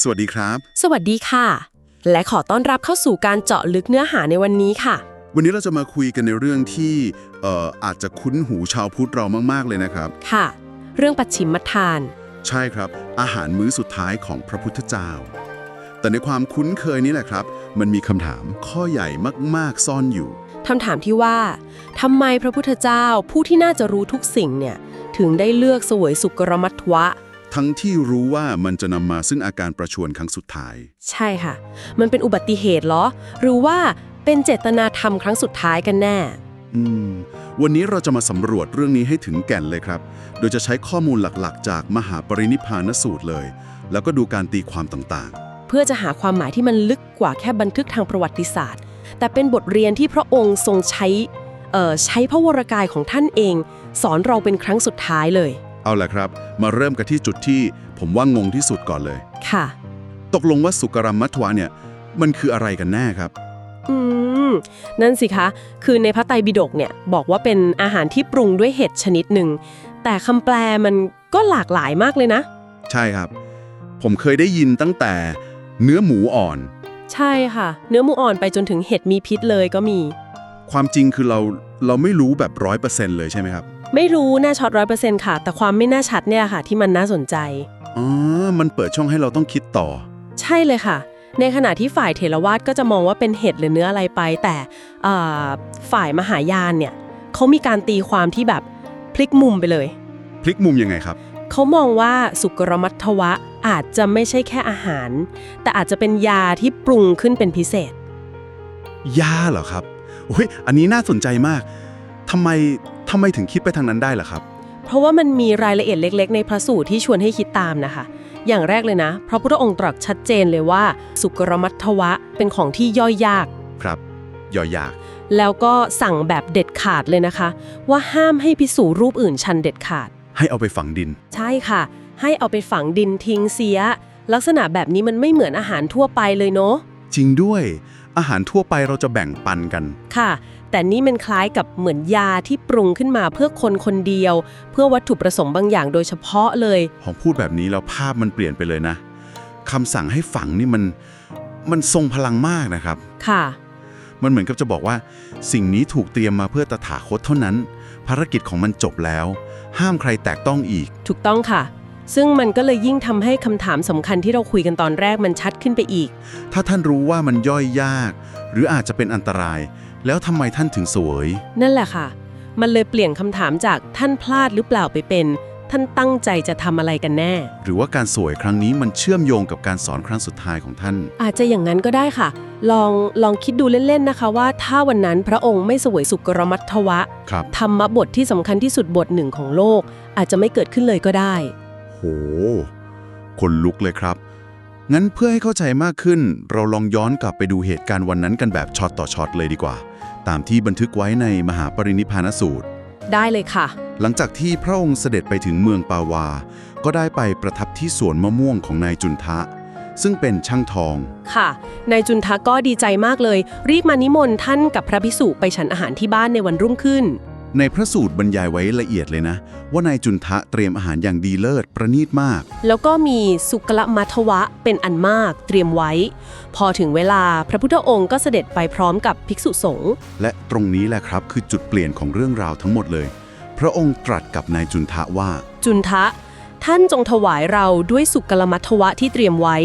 สวัสดีครับ สวัสดีค่ะ และขอต้อนรับเข้าสู่การเจาะลึกเนื้อหาในวันนี้ค่ะ วันนี้เราจะมาคุยกันในเรื่องที่เอ่ออาจจะคุ้นหูชาวพุทธเรามาก ๆ เลยนะครับ ค่ะ เรื่องปัจฉิมทาน ใช่ครับ อาหารมื้อสุดท้ายของพระพุทธเจ้า แต่ในความคุ้นเคยนี้แหละครับ มันมีคำถามข้อใหญ่มาก ๆ ซ่อนอยู่คำถามที่ว่าทำไมพระพุทธเจ้าผู้ที่น่าจะรู้ทุกสิ่งเนี่ยถึงได้เลือกเสวยสุกรมัทวะ ทั้งที่รู้ว่ามันจะนำมาซึ่งอาการประชวรครั้งสุดท้าย ใช่ค่ะ มันเป็นอุบัติเหตุเหรอ หรือว่าเป็นเจตนาธรรมครั้งสุดท้ายกันแน่ อืม วันนี้เราจะมาสำรวจเรื่องนี้ให้ถึงแก่นเลยครับ โดยจะใช้ข้อมูลหลักๆ จากมหาปรินิพพานสูตรเลย แล้วก็ดูการตีความต่างเพื่อจะหาความหมายที่มันลึกกว่าแค่บันทึกทางประวัติศาสตร์ แต่เป็นบทเรียนที่พระองค์ทรงใช้เอ่อใช้พระวรกายของท่านเอง สอนเราเป็นครั้งสุดท้ายเลยๆ เอาล่ะครับ มาเริ่มกันที่จุดที่ผมว่างงที่สุดก่อนเลย ค่ะ ตกลงว่าสุกรัมมัทวะเนี่ย มันคืออะไรกันแน่ครับ อืม นั่นสิคะ คือในพระไตรปิฎกเนี่ย บอกว่าเป็นอาหารที่ปรุงด้วยเห็ดชนิดหนึ่ง แต่คำแปลมันก็หลากหลายมากเลยนะ ใช่ครับ ผมเคยได้ยินตั้งแต่เนื้อหมูอ่อน ใช่ค่ะ เนื้อหมูอ่อนไปจนถึงเห็ดมีพิษเลยก็มี ความจริงคือเราเราไม่รู้แบบร้อยเปอร์เซ็นต์เลยใช่ไหมครับ ไม่รู้แน่ช็อตร้อยเปอร์เซ็นต์ค่ะ แต่ความไม่น่าชัดเนี่ยค่ะ ที่มันน่าสนใจ อ๋อ มันเปิดช่องให้เราต้องคิดต่อ ใช่เลยค่ะ ในขณะที่ฝ่ายเถรวาทก็จะมองว่าเป็นเห็ดหรือเนื้ออะไรไป แต่เอ่อฝ่ายมหายานเนี่ยเขามีการตีความที่แบบพลิกมุมไปเลย พลิกมุมยังไงครับ เขามองว่าสุกรมัทวะอาจจะไม่ใช่แค่อาหาร แต่อาจจะเป็นยาที่ปรุงขึ้นเป็นพิเศษ ยาเหรอครับโอ้ยอันนี้น่าสนใจมากทำไม ทำไมถึงคิดไปทางนั้นได้ล่ะครับ เพราะว่ามันมีรายละเอียดเล็ก ๆ ในพระสูตรที่ชวนให้คิดตามนะคะ อย่างแรกเลยนะพระพุทธองค์ตรัสชัดเจนเลยว่า สุกรมัทวะเป็นของที่ย่อยยาก ครับ ย่อยาก แล้วก็สั่งแบบเด็ดขาดเลยนะคะ ว่าห้ามให้พิสูรรูปอื่นชันเด็ดขาด ให้เอาไปฝังดิน ใช่ค่ะ ให้เอาไปฝังดินทิ้งเสีย ลักษณะแบบนี้มันไม่เหมือนอาหารทั่วไปเลยเนาะ จริงด้วย อาหารทั่วไปเราจะแบ่งปันกัน ค่ะ แต่นี่มันคล้ายกับเหมือนยาที่ปรุงขึ้นมาเพื่อคนคนเดียว เพื่อวัตถุประสงค์บางอย่างโดยเฉพาะเลย ของพูดแบบนี้แล้วภาพมันเปลี่ยนไปเลยนะคำสั่งให้ฝังนี่มันมันทรงพลังมากนะครับ ค่ะ มันเหมือนกับจะบอกว่า สิ่งนี้ถูกเตรียมมาเพื่อตถาคตเท่านั้น ภารกิจของมันจบแล้ว ห้ามใครแตะต้องอีก ถูกต้องค่ะ ซึ่งมันก็เลยยิ่งทำให้คำถามสำคัญที่เราคุยกันตอนแรกมันชัดขึ้นไปอีก ถ้าท่านรู้ว่ามันย่อยยาก หรืออาจจะเป็นอันตราย แล้วทำไมท่านถึงสวย นั่นแหละค่ะ มันเลยเปลี่ยนคำถามจากท่านพลาดหรือเปล่าไปเป็น ท่านตั้งใจจะทำอะไรกันแน่ หรือว่าการสวยครั้งนี้มันเชื่อมโยงกับการสอนครั้งสุดท้ายของท่าน อาจจะอย่างนั้นก็ได้ค่ะ ลองลองคิดดูเล่นๆนะคะว่าถ้าวันนั้นพระองค์ไม่เสวยสุกรมัทวะ ครับ ธรรมบทที่สำคัญที่สุดบทหนึ่งของโลก อาจจะไม่เกิดขึ้นเลยก็ได้ โห คนลุกเลยครับ งั้นเพื่อให้เข้าใจมากขึ้น เราลองย้อนกลับไปดูเหตุการณ์วันนั้นกันแบบช็อตต่อช็อตเลยดีกว่า ตามที่บันทึกไว้ในมหาปรินิพพานสูตร ได้เลยค่ะ หลังจากที่พระองค์เสด็จไปถึงเมืองปาวา ก็ได้ไปประทับที่สวนมะม่วงของนายจุนทะ ซึ่งเป็นช่างทอง ค่ะ นายจุนทะก็ดีใจมากเลย รีบมานิมนต์ท่านกับพระภิกษุไปฉันอาหารที่บ้านในวันรุ่งขึ้น ในพระสูตรบรรยายไว้ละเอียดเลยนะ ว่านายจุนทะเตรียมอาหารอย่างดีเลิศประณีตมาก แล้วก็มีสุกละมัทวะเป็นอันมากเตรียมไว้ พอถึงเวลาพระพุทธองค์ก็เสด็จไปพร้อมกับภิกษุสงฆ์และตรงนี้แหละครับคือจุดเปลี่ยนของเรื่องราวทั้งหมดเลย พระองค์ตรัสกับนายจุนทะว่า จุนทะ ท่านจงถวายเราด้วยสุกลมัทวะที่เตรียมไว้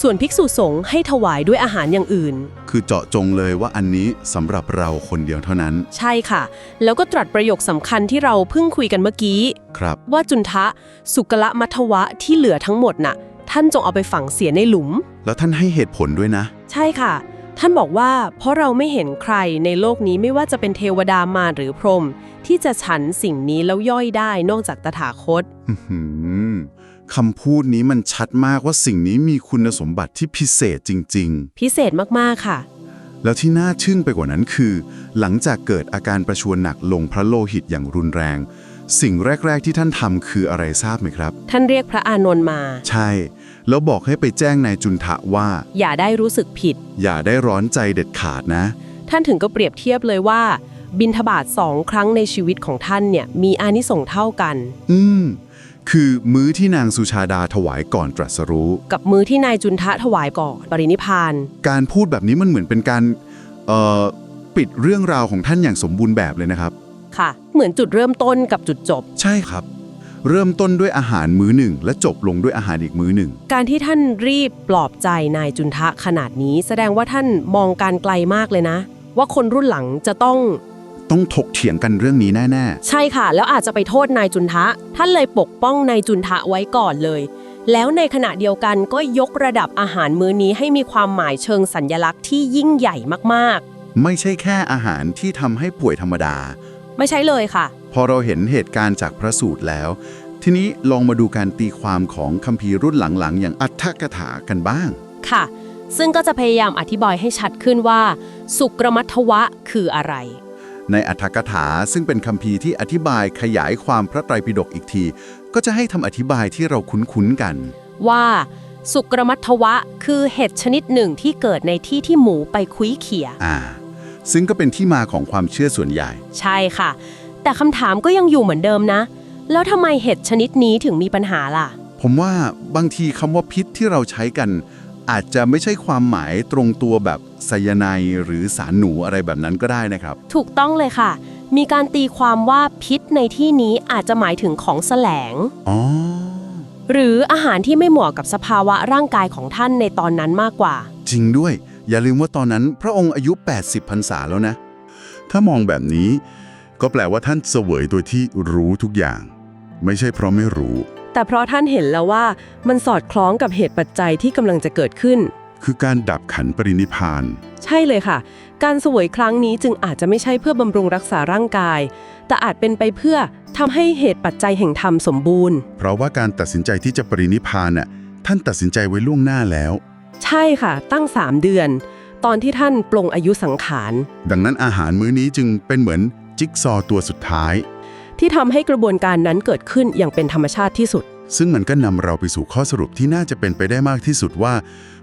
ส่วนภิกษุสงฆ์ให้ถวายด้วยอาหารอย่างอื่น คือเจาะจงเลยว่าอันนี้สำหรับเราคนเดียวเท่านั้น ใช่ค่ะ แล้วก็ตรัสประโยคสำคัญที่เราเพิ่งคุยกันเมื่อกี้ ครับ ว่าจุนทะ สุกละมัทวะที่เหลือทั้งหมดน่ะ ท่านจงเอาไปฝังเสียในหลุม แล้วท่านให้เหตุผลด้วยนะ ใช่ค่ะ ท่านบอกว่าเพราะเราไม่เห็นใครในโลกนี้ไม่ว่าจะเป็นเทวดามารหรือพรหมที่จะฉันสิ่งนี้แล้วย่อยได้นอกจากตถาคตอื้อหือคำพูดนี้มันชัดมากว่าสิ่งนี้มีคุณสมบัติที่พิเศษจริงพิเศษมากๆค่ะๆแล้วที่น่าทึ่งไปกว่านั้นคือ หลังจากเกิดอาการประชวรหนักลงพระโลหิตอย่างรุนแรง สิ่งแรก ๆ ที่ท่านทำคืออะไรทราบไหมครับ ท่านเรียกพระอานนท์มา ใช่ แล้วบอกให้ไปแจ้งนายจุนทะว่า อย่าได้รู้สึกผิด อย่าได้ร้อนใจเด็ดขาดนะ ท่านถึงก็เปรียบเทียบเลยว่า บินทบาทสองครั้งในชีวิตของท่านเนี่ยมีอานิสงส์เท่ากัน อืม คือมื้อที่นางสุชาดาถวายก่อนตรัสรู้ กับมือที่นายจุนทะถวายก่อนปรินิพพาน การพูดแบบนี้มันเหมือนเป็นการเอ่อปิดเรื่องราวของท่านอย่างสมบูรณ์แบบเลยนะครับ ค่ะ เหมือนจุดเริ่มต้นกับจุดจบ ใช่ครับ เริ่มต้นด้วยอาหารมื้อหนึ่ง และจบลงด้วยอาหารอีกมื้อหนึ่ง การที่ท่านรีบปลอบใจนายจุนทะขนาดนี้ แสดงว่าท่านมองการไกลมากเลยนะ ว่าคนรุ่นหลังจะต้อง ต้องถกเถียงกันเรื่องนี้แน่ ใช่ค่ะ แล้วอาจจะไปโทษนายจุนทะ ท่านเลยปกป้องนายจุนทะไว้ก่อนเลย แล้วในขณะเดียวกันก็ยกระดับอาหารมื้อนี้ให้มีความหมายเชิงสัญญลักษณ์ที่ยิ่งใหญ่มากๆไม่ใช่แค่อาหารที่ทำให้ป่วยธรรมดาๆไม่ใช่เลยค่ะ พอเราเห็นเหตุการณ์จากพระสูตรแล้ว ทีนี้ลองมาดูการตีความของคัมภีร์รุ่นหลังๆ อย่างอัฏฐกถากันบ้าง ค่ะ ซึ่งก็จะพยายามอธิบายให้ชัดขึ้นว่า สุกรมัทวะคืออะไร ในอัฏฐกถาซึ่งเป็นคัมภีร์ที่อธิบายขยายความพระไตรปิฎกอีกที ก็จะให้ทำอธิบายที่เราคุ้นๆกัน ว่าสุกรมัทวะคือเห็ดชนิดหนึ่งที่เกิดในที่ที่หมูไปคุ้ยเขี่ยอ่า ซึ่งก็เป็นที่มาของความเชื่อส่วนใหญ่ ใช่ค่ะ แต่คำถามก็ยังอยู่เหมือนเดิมนะ แล้วทำไมเห็ดชนิดนี้ถึงมีปัญหาล่ะ ผมว่าบางทีคำว่าพิษที่เราใช้กัน อาจจะไม่ใช่ความหมายตรงตัวแบบไซยาไนด์หรือสารหนูอะไรแบบนั้นก็ได้นะครับ ถูกต้องเลยค่ะ มีการตีความว่าพิษในที่นี้อาจจะหมายถึงของแสลง อ๋อ หรืออาหารที่ไม่เหมาะกับสภาวะร่างกายของท่านในตอนนั้นมากกว่า จริงด้วย อย่าลืมว่าตอนนั้นพระองค์อายุ 80พรรษาแล้วนะ ถ้ามองแบบนี้ ก็แปลว่าท่านเสวยโดยที่รู้ทุกอย่าง ไม่ใช่เพราะไม่รู้ แต่เพราะท่านเห็นแล้วว่ามันสอดคล้องกับเหตุปัจจัยที่กำลังจะเกิดขึ้น คือการดับขันปรินิพพาน ใช่เลยค่ะ การเสวยครั้งนี้จึงอาจจะไม่ใช่เพื่อบำรุงรักษาร่างกาย แต่อาจเป็นไปเพื่อทำให้เหตุปัจจัยแห่งธรรมสมบูรณ์ เพราะว่าการตัดสินใจที่จะปรินิพพานน่ะท่านตัดสินใจไว้ล่วงหน้าแล้ว ใช่ค่ะ ตั้ง 3 เดือน ตอนที่ท่านปลงอายุสังขาร ดังนั้นอาหารมื้อนี้จึงเป็นเหมือน จิ๊กซอว์ตัวสุดท้าย ที่ทำให้กระบวนการนั้นเกิดขึ้นอย่างเป็นธรรมชาติที่สุด ซึ่งมันก็นำเราไปสู่ข้อสรุปที่น่าจะเป็นไปได้มากที่สุดว่า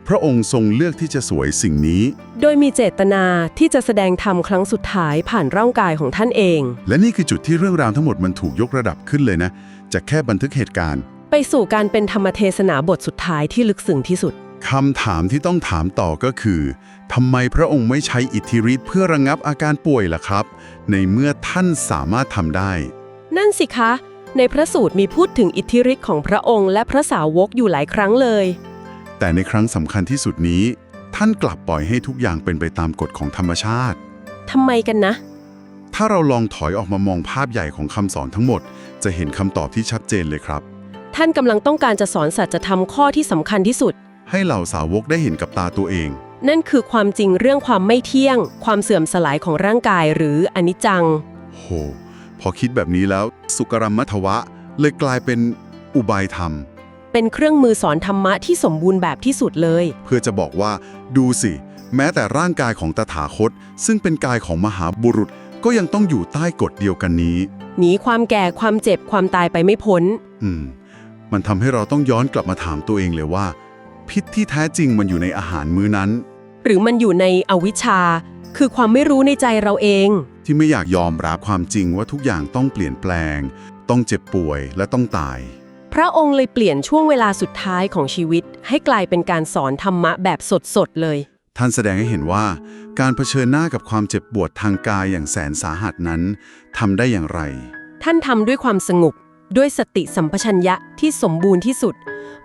พระองค์ทรงเลือกที่จะสวยสิ่งนี้ โดยมีเจตนาที่จะแสดงธรรมครั้งสุดท้ายผ่านร่างกายของท่านเอง และนี่คือจุดที่เรื่องราวทั้งหมดมันถูกยกระดับขึ้นเลยนะจากแค่บันทึกเหตุการณ์ ไปสู่การเป็นธรรมเทศนาบทสุดท้ายที่ลึกซึ้งที่สุด คำถามที่ต้องถามต่อก็คือทำไมพระองค์ไม่ใช้อิทธิฤทธิ์เพื่อระงงับอาการป่วยล่ะครับ ในเมื่อท่านสามารถทำได้ นั่นสิคะ ในพระสูตรมีพูดถึงอิทธิฤทธิ์ของพระองค์และพระสาวกอยู่หลายครั้งเลย แต่ในครั้งสำคัญที่สุดนี้ ท่านกลับปล่อยให้ทุกอย่างเป็นไปตามกฎของธรรมชาติ ทำไมกันนะ ถ้าเราลองถอยออกมามองภาพใหญ่ของคำสอนทั้งหมด จะเห็นคำตอบที่ชัดเจนเลยครับ ท่านกำลังต้องการจะสอนสัจธรรมข้อที่สำคัญที่สุด ให้เหล่าสาวกได้เห็นกับตาตัวเอง นั่นคือความจริงเรื่องความไม่เที่ยง ความเสื่อมสลายของร่างกายหรืออนิจจัง โห พอคิดแบบนี้แล้ว สุกรมมัทวะ เลยกลายเป็นอุบายธรรม เป็นเครื่องมือสอนธรรมะที่สมบูรณ์แบบที่สุดเลย เพื่อจะบอกว่า ดูสิ แม้แต่ร่างกายของตถาคต ซึ่งเป็นกายของมหาบุรุษก็ยังต้องอยู่ใต้กฎเดียวกันนี้ หนีความแก่ความเจ็บความตายไปไม่พ้น อืม มันทำให้เราต้องย้อนกลับมาถามตัวเองเลยว่า พิษที่แท้จริงมันอยู่ในอาหารมื้อนั้น หรือมันอยู่ในอวิชชา คือความไม่รู้ในใจเราเอง ที่ไม่อยากยอมรับความจริงว่าทุกอย่างต้องเปลี่ยนแปลง ต้องเจ็บป่วยและต้องตาย พระองค์เลยเปลี่ยนช่วงเวลาสุดท้ายของชีวิต ให้กลายเป็นการสอนธรรมะแบบสดๆเลย ท่านแสดงให้เห็นว่า การเผชิญหน้ากับความเจ็บปวดทางกายอย่างแสนสาหัสนั้นทำได้อย่างไร ท่านทำด้วยความสงบ ด้วยสติสัมปชัญญะที่สมบูรณ์ที่สุด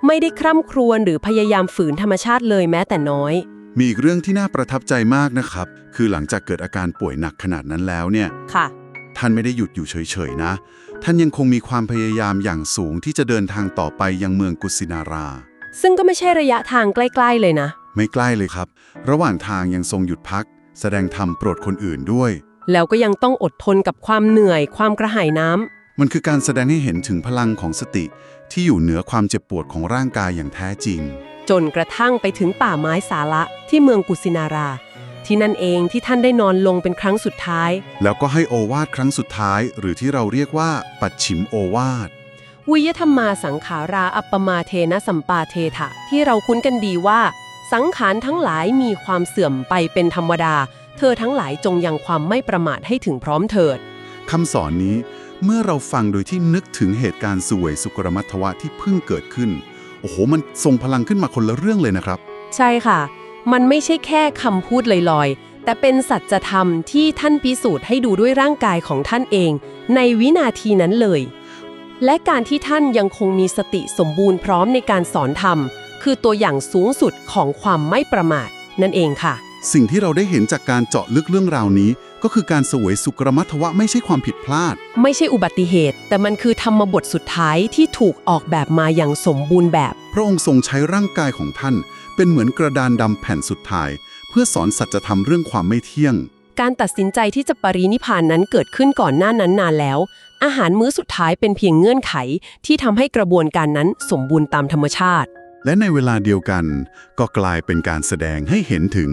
ไม่ได้คร่ำครวญหรือพยายามฝืนธรรมชาติเลยแม้แต่น้อย มีอีกเรื่องที่น่าประทับใจมากนะครับ คือหลังจากเกิดอาการป่วยหนักขนาดนั้นแล้วเนี่ย ค่ะ ท่านไม่ได้หยุดอยู่เฉยๆนะ ท่านยังคงมีความพยายามอย่างสูงที่จะเดินทางต่อไปยังเมืองกุสินารา ซึ่งก็ไม่ใช่ระยะทางใกล้ ๆ เลยนะ ไม่ใกล้เลยครับ ระหว่างทางยังทรงหยุดพัก แสดงธรรมโปรดคนอื่นด้วย แล้วก็ยังต้องอดทนกับความเหนื่อย ความกระหายน้ำ มันคือการแสดงให้เห็นถึงพลังของสติ ที่อยู่เหนือความเจ็บปวดของร่างกายอย่างแท้จริง จนกระทั่งไปถึงป่าไม้สาระที่เมืองกุสินารา ที่นั่นเองที่ท่านได้นอนลงเป็นครั้งสุดท้าย แล้วก็ให้โอวาทครั้งสุดท้าย หรือที่เราเรียกว่า ปัดฉิมโอวาทวิยธรรมาสังขาราอัปปมาเทนะสัมปาเทถะที่เราคุ้นกันดีว่า สังขารทั้งหลายมีความเสื่อมไปเป็นธรรมดา เธอทั้งหลายจงยังความไม่ประมาทให้ถึงพร้อมเถิดคำสอนนี้ เมื่อเราฟังโดยที่นึกถึงเหตุการณ์สวยสุกรมัทวะที่เพิ่งเกิดขึ้น โอ้โห มันทรงพลังขึ้นมาคนละเรื่องเลยนะครับ ใช่ค่ะ มันไม่ใช่แค่คำพูดลอยๆ แต่เป็นสัจธรรมที่ท่านพิสูจน์ให้ดูด้วยร่างกายของท่านเอง ในวินาทีนั้นเลย และการที่ท่านยังคงมีสติสมบูรณ์พร้อมในการสอนธรรม คือตัวอย่างสูงสุดของความไม่ประมาทนั่นเองค่ะ สิ่งที่เราได้เห็นจากการเจาะลึกเรื่องราวนี้ ก็คือการสวยสุกรมัทวะไม่ใช่ความผิดพลาด ไม่ใช่อุบัติเหตุ แต่มันคือธรรมบทสุดท้ายที่ถูกออกแบบมาอย่างสมบูรณ์แบบ พระองค์ทรงใช้ร่างกายของท่าน เป็นเหมือนกระดานดำแผ่นสุดท้าย เพื่อสอนสัจธรรมเรื่องความไม่เที่ยง การตัดสินใจที่จะปรินิพพานนั้นเกิดขึ้นก่อนหน้านั้นนานแล้ว อาหารมื้อสุดท้ายเป็นเพียงเงื่อนไข ที่ทำให้กระบวนการนั้นสมบูรณ์ตามธรรมชาติ และในเวลาเดียวกันก็กลายเป็นการแสดงให้เห็นถึง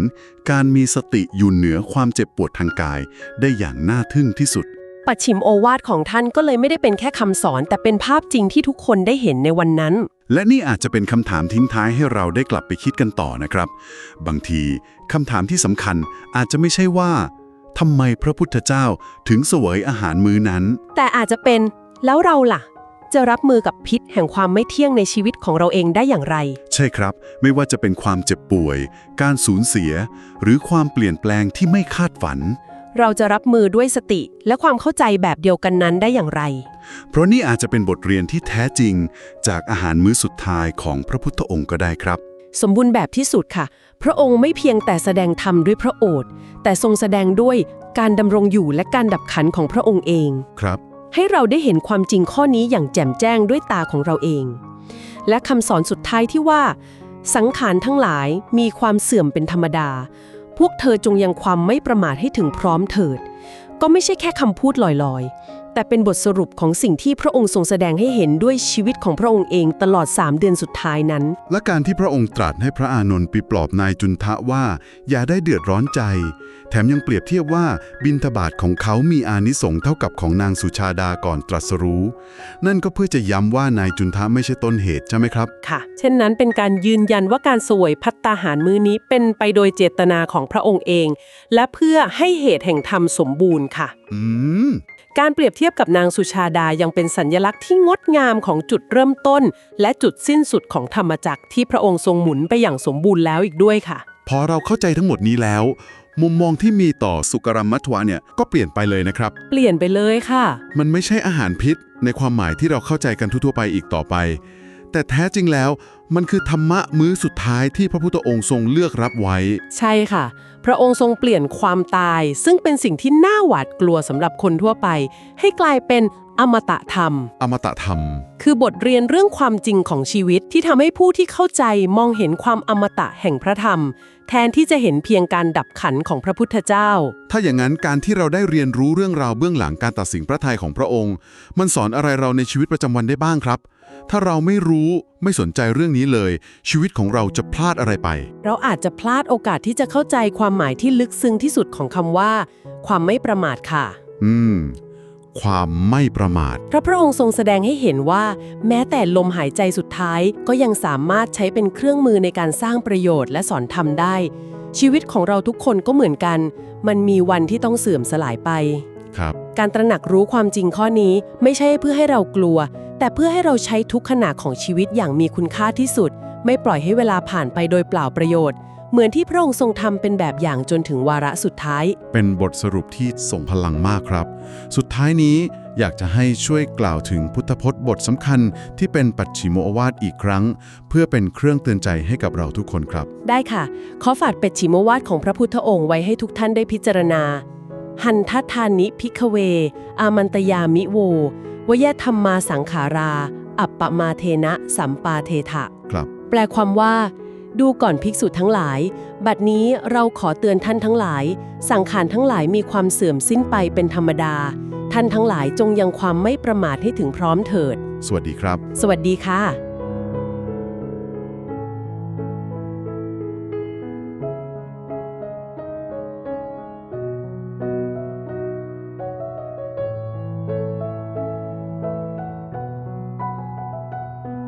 การมีสติอยู่เหนือความเจ็บปวดทางกาย ได้อย่างน่าทึ่งที่สุด ปัจฉิมโอวาทของท่านก็เลยไม่ได้เป็นแค่คำสอน แต่เป็นภาพจริงที่ทุกคนได้เห็นในวันนั้น และนี่อาจจะเป็นคำถามทิ้งท้ายให้เราได้กลับไปคิดกันต่อนะครับ บางทีคำถามที่สำคัญอาจจะไม่ใช่ว่าทำไมพระพุทธเจ้าถึงเสวยอาหารมื้อนั้น แต่อาจจะเป็นแล้วเราล่ะ จะรับมือกับพิษแห่งความไม่เที่ยงในชีวิตของเราเองได้อย่างไร ใช่ครับ ไม่ว่าจะเป็นความเจ็บป่วย การสูญเสีย หรือความเปลี่ยนแปลงที่ไม่คาดฝัน เราจะรับมือด้วยสติและความเข้าใจแบบเดียวกันนั้นได้อย่างไร เพราะนี่อาจจะเป็นบทเรียนที่แท้จริง จากอาหารมื้อสุดท้ายของพระพุทธองค์ก็ได้ครับ สมบูรณ์แบบที่สุดค่ะ พระองค์ไม่เพียงแต่แสดงธรรมด้วยพระโอษฐ์แต่ทรงแสดงด้วยการดำรงอยู่และการดับขันของพระองค์เองครับ ให้เราได้เห็นความจริงข้อนี้อย่างแจ่มแจ้งด้วยตาของเราเอง และคำสอนสุดท้ายที่ว่า สังขารทั้งหลายมีความเสื่อมเป็นธรรมดา พวกเธอจงยังความไม่ประมาทให้ถึงพร้อมเถิด ก็ไม่ใช่แค่คำพูดลอยๆ แต่เป็นบทสรุปของสิ่งที่พระองค์ทรงแสดงให้เห็นด้วยชีวิตของพระองค์เองตลอด 3 เดือนสุดท้ายนั้น และการที่พระองค์ตรัสให้พระอานนท์ไปปลอบนายจุนทะว่า อย่าได้เดือดร้อนใจ แถมยังเปรียบเทียบว่าบินทบาทของเขามีอานิสงส์เท่ากับของนางสุชาดาก่อนตรัสรู้ นั่นก็เพื่อจะย้ำว่านายจุนทะไม่ใช่ต้นเหตุใช่ไหมครับ ค่ะ เช่นนั้นเป็นการยืนยันว่าการสวยพัตตาหารมื้อนี้เป็นไปโดยเจตนาของพระองค์เอง และเพื่อให้เหตุแห่งธรรมสมบูรณ์ค่ะ อืม การเปรียบเทียบกับนางสุชาดายังเป็นสัญญลักษณ์ที่งดงามของจุดเริ่มต้น และจุดสิ้นสุดของธรรมจักรที่พระองค์ทรงหมุนไปอย่างสมบูรณ์แล้วอีกด้วยค่ะ พอเราเข้าใจทั้งหมดนี้แล้ว มุมมองที่มีต่อสุกรมัทวะเนี่ยก็เปลี่ยนไปเลยนะครับ เปลี่ยนไปเลยค่ะ มันไม่ใช่อาหารพิษ ในความหมายที่เราเข้าใจกันทั่วๆไปอีกต่อไป แต่แท้จริงแล้วมันคือธรรมะมื้อสุดท้ายที่พระพุทธองค์ทรงเลือกรับไว้ ใช่ค่ะ พระองค์ทรงเปลี่ยนความตาย ซึ่งเป็นสิ่งที่น่าหวาดกลัวสำหรับคนทั่วไป ให้กลายเป็นอมตะธรรม อมตะธรรม คือบทเรียนเรื่องความจริงของชีวิตที่ทำให้ผู้ที่เข้าใจมองเห็นความอมตะแห่งพระธรรม แทนที่จะเห็นเพียงการดับขันของพระพุทธเจ้า ถ้าอย่างนั้นการที่เราได้เรียนรู้เรื่องราวเบื้องหลังการตัดสินพระทัยของพระองค์ มันสอนอะไรเราในชีวิตประจำวันได้บ้างครับ ถ้าเราไม่รู้ไม่สนใจเรื่องนี้เลย ชีวิตของเราจะพลาดอะไรไป เราอาจจะพลาดโอกาสที่จะเข้าใจความหมายที่ลึกซึ้งที่สุดของคำว่า ความไม่ประมาทค่ะ อืม ความไม่ประมาท พระพระองค์ทรงแสดงให้เห็นว่า แม้แต่ลมหายใจสุดท้ายก็ยังสามารถใช้เป็นเครื่องมือในการสร้างประโยชน์และสอนธรรมได้ ชีวิตของเราทุกคนก็เหมือนกัน มันมีวันที่ต้องเสื่อมสลายไป ครับ การตระหนักรู้ความจริงข้อนี้ไม่ใช่เพื่อให้เรากลัว แต่เพื่อให้เราใช้ทุกขณะของชีวิตอย่างมีคุณค่าที่สุด ไม่ปล่อยให้เวลาผ่านไปโดยเปล่าประโยชน์ เหมือนที่พระองค์ทรงทำเป็นแบบอย่างจนถึงวาระสุดท้าย เป็นบทสรุปที่ส่งพลังมากครับ สุดท้ายนี้อยากจะให้ช่วยกล่าวถึงพุทธพจน์บทสำคัญที่เป็นปัจฉิมโอวาทอีกครั้ง เพื่อเป็นเครื่องเตือนใจให้กับเราทุกคนครับ ได้ค่ะ ขอฝากเป็ดฉิมวาทของพระพุทธองค์ไว้ให้ทุกท่านได้พิจารณาหันทัทานิพิกเว อามันตยามิโว วยธรรมมาสังขารา อัปปมาเทนะ สัมปาเทถะ ครับ แปลความว่า ดูก่อนภิกษุทั้งหลาย บัดนี้เราขอเตือนท่านทั้งหลาย สังขารทั้งหลายมีความเสื่อมสิ้นไปเป็นธรรมดา ท่านทั้งหลายจงยังความไม่ประมาทให้ถึงพร้อมเถิด สวัสดีครับ สวัสดีค่ะ